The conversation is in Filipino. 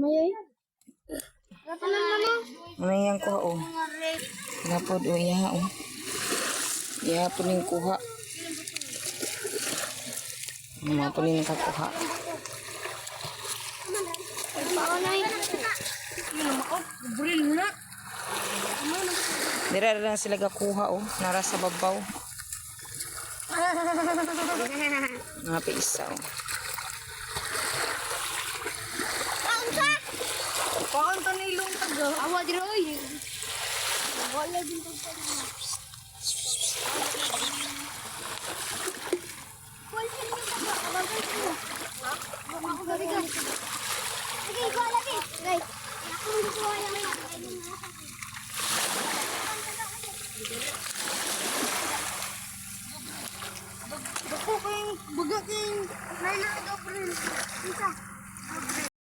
Mayay. Ano yan kuha oh. Napod oh iya oh. Iya po ning kuha. Mga po ning kakuha. Bril na. Dira lang sila gakuha oh. Nara sa babaw. Nga pa isa Pakang tanilong taga. Awa dira oy. Wala din tag taga. Wala din tag taga. Wala din taga. Ha? Ako gari ka. Sige, ikaw lagi. Guys. Ako hindi ko alam na. Dako kayong baga kayong Laila at April. Isa.